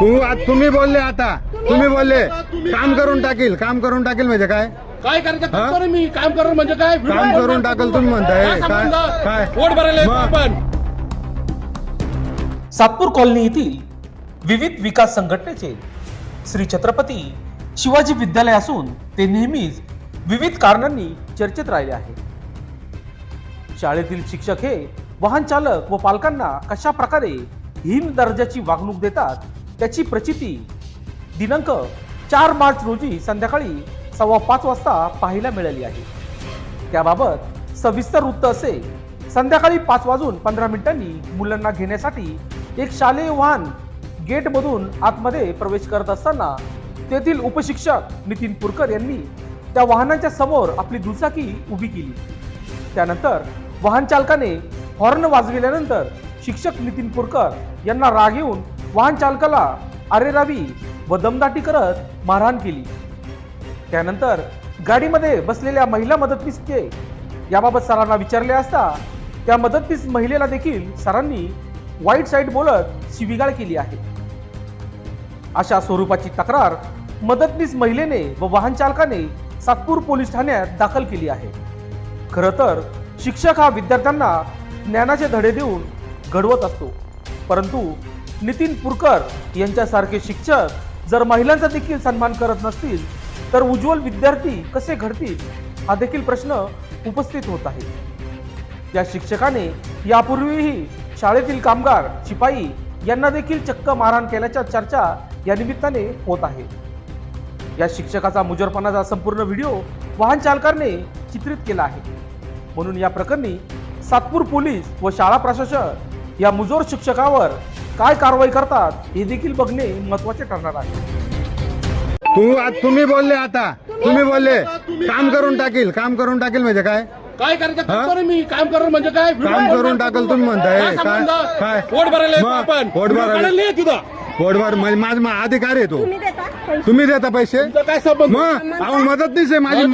तू तुम्ही बोलले आता. तुम्ही बोलले. काम करून टाकील. काम करून टाकील म्हणजे काय? काय करायचं? हा? मी काम करेन म्हणजे काय? काम करून टाकल तुम्ही म्हणताय. काय काय? पोट भरायला सातपूर कॉलनी येथील विविध विकास संघटनेचे श्री छत्रपती शिवाजी विद्यालय असून ते नेहमीच विविध कारणांनी चर्चेत राहिले आहे. शाळेतील शिक्षक हे वाहन चालक व पालकांना कशा प्रकारे हीन दर्जाची वागणूक देतात त्याची प्रचिती दिनांक चार मार्च रोजी संध्याकाळी सव्वा पाच वाजता पाहायला मिळाली आहे. त्याबाबत सविस्तर वृत्त असे संध्याकाळी पाच वाजून पंधरा मिनिटांनी मुलांना घेण्यासाठी एक शालेय वाहन गेटमधून आतमध्ये प्रवेश करत असताना तेथील उपशिक्षक नितीन पुरकर यांनी त्या वाहनाच्या समोर आपली दुचाकी उभी केली. त्यानंतर वाहन चालकाने हॉर्न वाजविल्यानंतर शिक्षक नितीन पुरकर यांना राग येऊन वाहन चालकाला अरेरावी व दमदाटी करत मारहाण केली. त्यानंतर गाडीमध्ये बसलेल्या महिला मदतनीसचे याबाबत सरांना विचारले असता त्या मदतनीस महिलेला देखील सरांनी वाईट साईड बोलत शिवीगाळ केली आहे. अशा स्वरूपाची तक्रार मदतनीस महिलेने व वाहन चालकाने सातपूर पोलीस ठाण्यात दाखल केली आहे. खरं तर शिक्षक हा विद्यार्थ्यांना ज्ञानाचे धडे देऊन घडवत असतो. परंतु नितीन पुरकर यांच्यासारखे शिक्षक जर महिलांचा देखील सन्मान करत नसतील तर उज्ज्वल विद्यार्थी कसे घडतील हा देखील प्रश्न उपस्थित होत आहे. या शिक्षकाने यापूर्वीही शाळेतील कामगार शिपाई यांना देखील चक्क मारहाण केल्याच्या चर्चा या निमित्ताने होत आहे. या शिक्षकाचा मुजरपणाचा संपूर्ण व्हिडिओ वाहन चालकाने चित्रित केला आहे. म्हणून या प्रकरणी सातपूर पोलीस व शाळा प्रशासन या मुजोर शिक्षकावर काय कारवाई करतात हे देखील बघणे महत्त्वाचे ठरणार आहे. तू आ- तुम्ही बोलले आता. तुम्ही बोलले. काम करून टाकील. काम करून टाकील म्हणजे काय? काय करायचं? हा? काम करेन मी. काम करेन म्हणजे काय? काम करून टाकल तुम्ही म्हणताय. काय काय पोट भरायला येतो आपण. पोट भरायला काढायला नाही पोटभर म्हणजे माझा अधिकार आहे तो. तुम्ही देता पैसे? काय संबंध मग अहो मदतनीस आहे माझी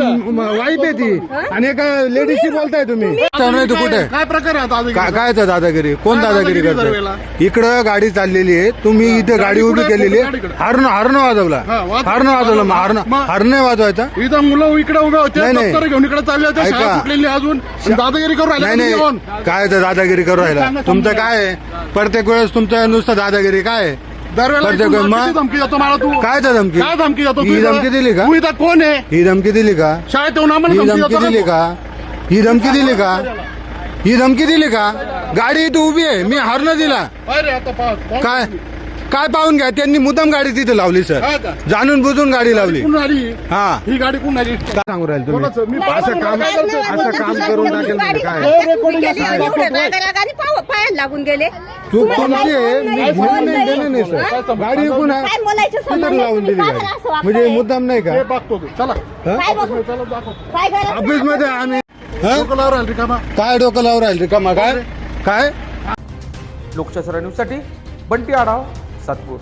वाईफ आहे ती आणि एका लेडीजशी बोलताय तुम्ही नाही तू कुठे काय प्रकार आहे का- काय आहे दादागिरी कोण काय दादागिरी दादागिरी दरवेळेला? इकडं गाडी चाललेली आहे तुम्ही इथे गाडी उभी कुठे? केलेली आहे. हरण हरण वाजवला हा, वाजव- हरण वाजवलं मग हरण मग? हरण नाही वाजवायचा इथं मुलं इकडे उभे होते नाही, नाही. दप्तर घेऊन इकडे चालले होते ऐका. शाळा सुटलेली अजून आणि दादागिरी करून राहिले नाही तुम्ही येऊन. नाही काय तर दादागिरी करू राहिला सांगा तुमचं. काय आहे प्रत्येक वेळेस तुमचं नुसतं दादागिरी काय आहे? दरवेळेला प्रत्येक इथून मग? किती धमकी देतो मला तू. काय धमकी? काय धमकी देतो ही धमकी दिली का? तू इथं कोण आहे? ही धमकी दिली का? शाळेत येऊन आम्हाला ही धमकी देतो दिली का? ही धमकी दिली का? ही धमकी दिली का? गाडी इथे उभी आहे. मी हरण दिला? अरे आता काय तुम्ही. काय? पाहून घ्या? त्यांनी मुद्दाम गाडी तिथे लावली सर. का? जाणून बुजून गाडी लावली. कुठून आली? हा. ही गाडी कुठून आली? काय सांगू राहिले कोणाचं? मी तुम्ही असं काम असं काम करून टाकेल म्हणजे काय? पायाला लागून गेले चूक तुम्हाला तुमची आहे काही मी बोलणं घेऊन नाही नाही. देणं नाही हा? सर गाडी विकून काय बोलायचं तिथं संबंध लावून तुम्ही दिली का गाडी बरं असं वागताय? म्हणजे मुद्दाम नाही का हे बघतो तू चला हा? काय बघू? चला दाखव काय गरज नाही. ऑफिसमध्ये आम्ही हा? डोकं लावून राहिली रिकामा काय डोकं लावून राहील रिकामा काय काय लोकशाही न्यूजसाठी बंटी आढाव सातपूर